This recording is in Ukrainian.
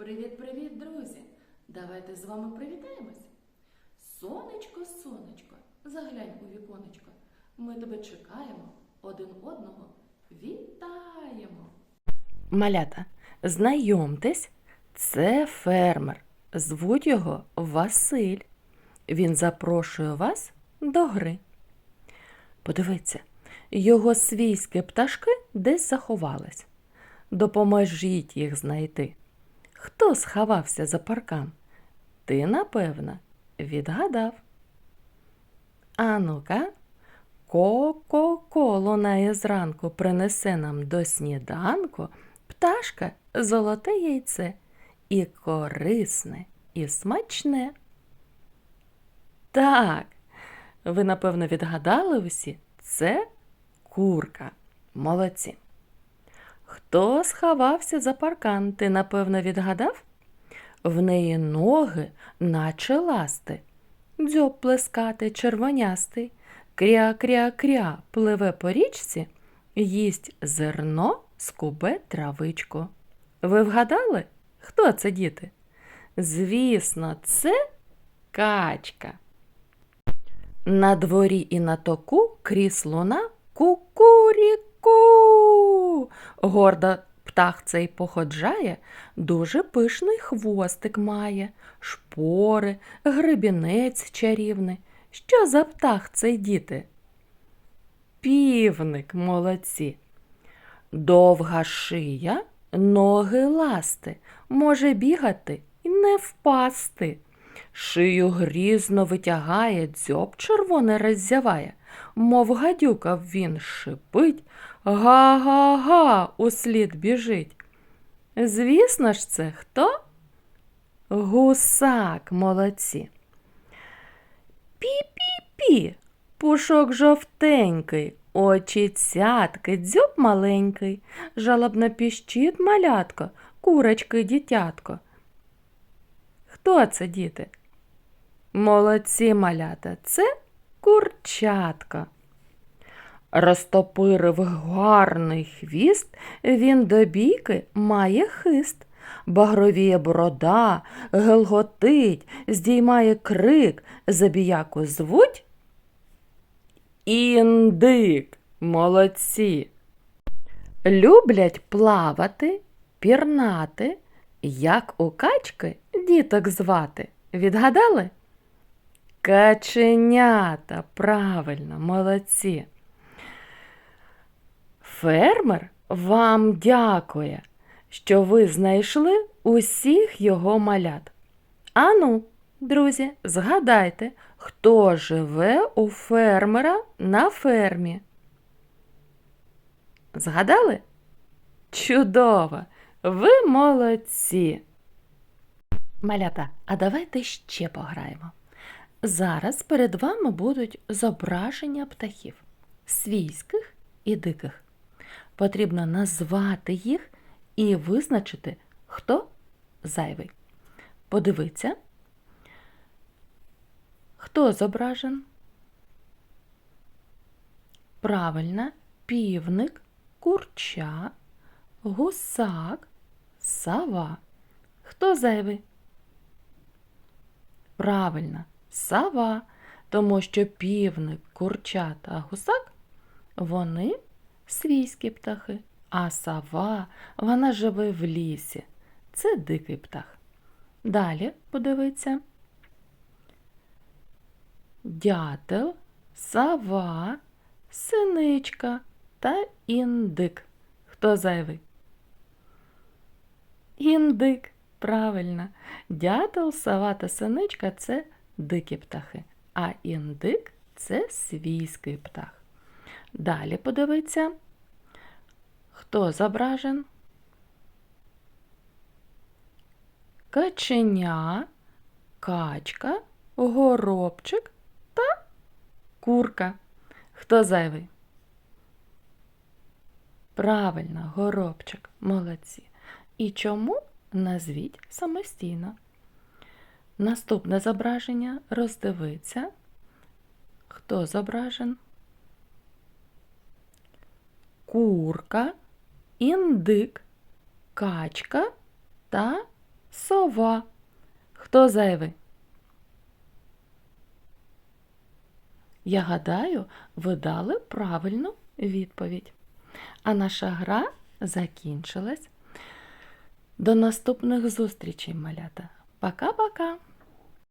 Привіт-привіт, друзі! Давайте з вами привітаємось. Сонечко, сонечко, заглянь у віконечко. Ми тебе чекаємо, один одного вітаємо. Малята, знайомтесь, це фермер. Звуть його Василь. Він запрошує вас до гри. Подивіться, його свійські пташки десь заховались. Допоможіть їх знайти. Хто сховався за паркан? Ти, напевно, відгадав. А ну-ка, ко-ко-ко лунає зранку, принесе нам до сніданку пташка золоте яйце і корисне, і смачне. Так, ви, напевно, відгадали усі, це курка. Молодці. Хто сховався за паркан, ти, напевно, відгадав? В неї ноги, наче ласти. Дзьоб плескати червонястий, кря-кря-кря пливе по річці, їсть зерно, скубе травичку. Ви вгадали? Хто це, діти? Звісно, це качка. На дворі і на току крізь луна кукуріку. Гордо птах цей походжає, дуже пишний хвостик має, шпори, гребінець чарівний. Що за птах цей діти? Півник, молодці. Довга шия, ноги ласти, може бігати і не впасти. Шию грізно витягає, дзьоб червоне роззяває, мов гадюка він шипить, га-га-га услід біжить. Звісно ж, це хто? Гусак, молодці. Пі-пі-пі, пушок жовтенький, очі цятки, дзьоб маленький, жалобно піщить малятко, курочки дітятко. Хто це, діти? Молодці малята, це курчатка. Розтопирив гарний хвіст, він до бійки має хист. Багровіє борода, гелготить, здіймає крик, забіяку звуть. Індик, молодці. Люблять плавати, пірнати, як у качки діток звати. Відгадали? Каченята, правильно, молодці. Фермер вам дякує, що ви знайшли усіх його малят. Ану, друзі, згадайте, хто живе у фермера на фермі. Згадали? Чудово! Ви молодці! Малята, а давайте ще пограємо. Зараз перед вами будуть зображення птахів свійських і диких. Потрібно назвати їх і визначити, хто зайвий. Подивіться, хто зображен? Правильно, півник, курча, гусак, сава. Хто зайвий? Правильно, сава, тому що півник, курча та гусак вони свійські птахи, а сава вона живе в лісі. Це дикий птах. Далі подивіться. Дятел, сава, синичка та індик. Хто зайвий? Індик. Правильно. Дятел, сова та синичка це дикі птахи, а індик це свійський птах. Далі подивіться, хто зображен? Каченя, качка, горобчик та курка. Хто зайвий? Правильно, горобчик. Молодці. І чому? Назвіть самостійно. Наступне зображення роздивиться. Хто зображен? Курка, індик, качка та Сова. Хто зайвий? Я гадаю, ви дали правильну відповідь. А наша гра закінчилась. До наступних зустрічей, малята. Пока-пока!